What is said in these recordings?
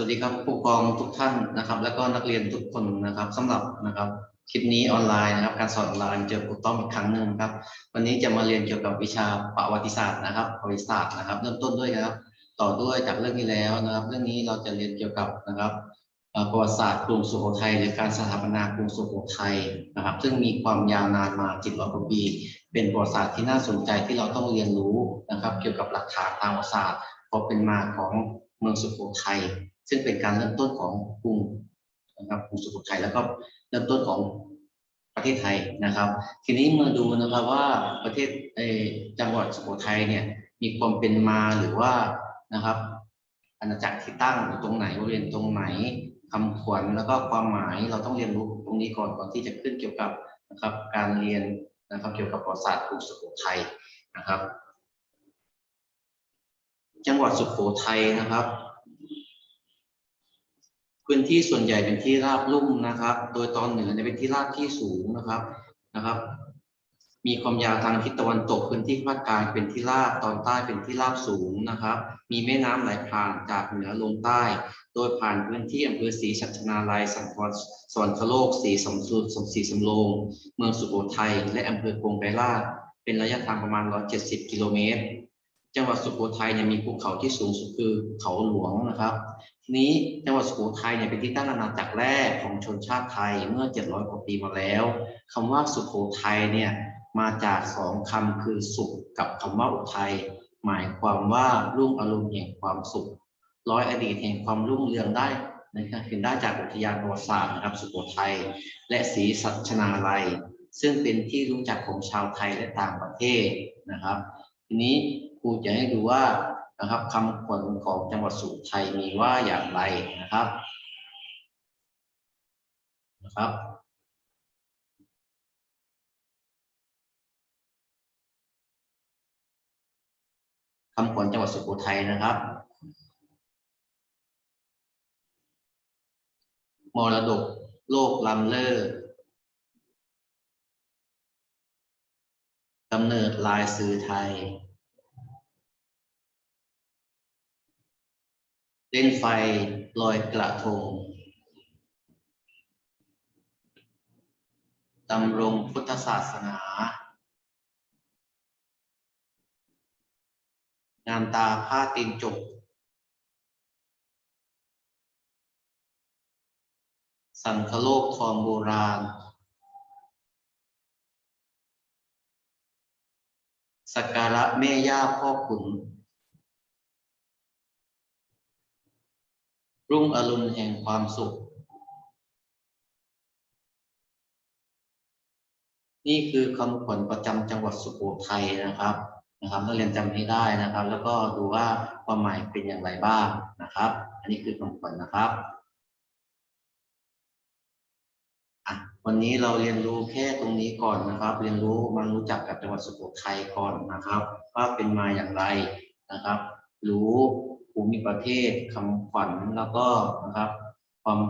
สวัสดีครับผู้ปกครองทุกท่านนะครับ แล้วก็นักเรียนทุกคนนะครับสำหรับนะครับคลิปนี้ออนไลน์นะครับ การสอนออนไลน์เจอครูต้อมอีกครั้งหนึ่งครับ วันนี้จะมาเรียนเกี่ยวกับวิชาประวัติศาสตร์นะครับประวัติศาสตร์นะครับ เริ่มต้นด้วยนะครับ ต่อด้วยจากเรื่องนี้แล้วนะครับ เรื่องนี้เราจะเรียนเกี่ยวกับนะครับประวัติศาสตร์กรุงสุโขทัยหรือการสถาปนากรุงสุโขทัยนะครับ ซึ่งมีความยาวนานมา700กว่าปี เป็นประวัติศาสตร์ที่น่าสนใจที่เราต้องเรียนรู้นะครับ เกี่ยวกับหลักฐานทางประวัติศาสตร์ความเป็นมาของเมืองสุโขทัย ซึ่งเป็นการเริ่มต้นของกรุงนะครับกรุงสุโขทัยแล้วก็เริ่มต้นของประเทศไทยนะครับ ทีนี้มาดูนะครับว่าประเทศจังหวัดสุโขทัยเนี่ยมีความเป็นมาหรือว่านะครับ อาณาจักรที่ตั้งอยู่ตรงไหนบริเวณตรงไหนคำขวัญแล้วก็ความหมายเราต้องเรียนรู้ตรงนี้ก่อนก่อนที่จะขึ้นเกี่ยวกับนะครับ การเรียนนะครับ เกี่ยวกับประวัติศาสตร์กรุงสุโขทัยนะครับ จังหวัดสุโขทัยนะครับ พื้นที่ส่วนใหญ่เป็นที่ราบลุ่มนะครับ โดยตอนเหนือเนี่ยเป็นที่ราบที่สูงนะครับนะครับ มีความยาวทางทิศตะวันตกพื้นที่ภาคกลางเป็นที่ราบตอนใต้เป็นที่ราบสูงนะครับ มีแม่น้ำไหลผ่านจากเหนือลงใต้ โดยผ่านพื้นที่อำเภอศรีชัชนาลัยสังวรสวรรคโลกศรีสมสุดสมศรีสำโรงเมืองสุโขทัยและอำเภอกงไกรลาเป็นระยะทางประมาณ 170 กิโลเมตร จังหวัดสุโขทัยเนี่ยมีภูเขาที่สูงสุดคือเขาหลวงนะครับ ทีนี้จังหวัดสุโขทัยเนี่ยเป็นที่ตั้งอาณาจักรแรกของชนชาติไทยเมื่อ 700 กว่าปีมาแล้วคำว่าสุโขทัยเนี่ยมาจากสองคำคือสุขกับคำว่าอุทัยหมายความว่ารุ่งอรุณแห่งความสุข ร้อยอดีตแห่งความรุ่งเรืองได้นะครับเห็นได้จากอุทยานประวัติศาสตร์นะครับสุโขทัยและศรีสัชนาลัย ซึ่งเป็นที่รู้จักของชาวไทยและต่างประเทศนะครับ ทีนี้ รูจะให้ดูว่านะครับคำขวัญของจังหวัดสุโขทัยมีว่าอย่างไรนะครับนะครับคำขวัญจังหวัดสุโขทัยนะครับมรดกโลกล้ำเลิศกำเนิดลายสื่อไทย เล่นไฟลอยกระทงดำรงพุทธศาสนา งามตาผ้าตีนจก สังคโลกทองโบราณ สักการะแม่ย่าพ่อขุน รุ่งอรุณแห่งความสุข นี่คือคำขวัญประจำจังหวัดสุโขทัยนะครับนะครับนักเรียนจำให้ได้นะครับ แล้วก็ดูว่าความหมายเป็นอย่างไรบ้างนะครับ อันนี้คือคำขวัญนะครับวันนี้เราเรียนรู้แค่ตรงนี้ก่อนนะครับ เรียนรู้มารู้จักกับจังหวัดสุโขทัยก่อนนะครับ ว่าเป็นมาอย่างไรนะครับ รู้ ภูมิประเทศคำขวัญแล้วก็นะครับความ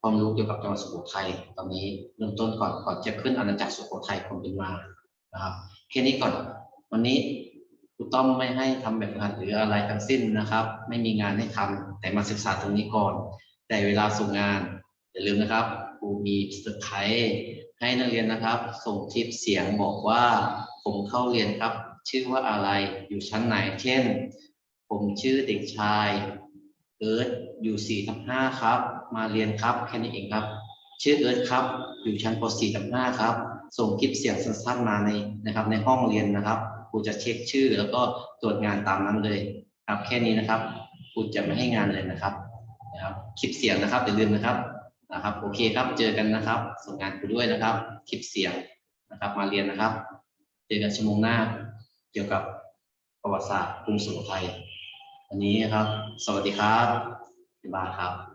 ความรู้เกี่ยวกับจังหวัดสุโขทัยตอนนี้เริ่มต้นก่อนก่อนจะขึ้นอาณาจักรสุโขทัยความเป็นมานะครับแค่นี้ก่อนวันนี้ครูต้อมไม่ให้ทำแบบงานหรืออะไรทั้งสิ้นนะครับ ไม่มีงานให้ทำแต่มาศึกษาตรงนี้ก่อน แต่เวลาส่งงานอย่าลืมนะครับครูมีเซอร์ไพรส์ให้นักเรียนนะครับ ส่งคลิปเสียงบอกว่าผมเข้าเรียนครับ ชื่อว่าอะไรอยู่ชั้นไหนเช่น ผมชื่อเด็กชายเอิร์ธอยู่4ทับ5ครับ มาเรียนครับแค่นี้เองครับ ชื่อเอิร์ธครับ อยู่ชั้นป .4 ทับ5ครับ ส่งคลิปเสียงสั้นๆมาในนะครับ ในห้องเรียนนะครับครูจะเช็คชื่อแล้วก็ตรวจงานตามนั้นเลยครับแค่นี้นะครับครูจะไม่ให้งานเลยนะครับนะครับคลิปเสียงนะครับอย่าลืมนะครับนะครับโอเคครับเจอกันนะครับ ส่งงานครูด้วยนะครับ คลิปเสียงนะครับ มาเรียนนะครับ เจอกันชั่วโมงหน้าเกี่ยวกับประวัติศาสตร์กรุงสุโขทัย วันนี้ครับ สวัสดีครับบ๊ายบายครับ